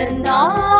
பிறந்தார்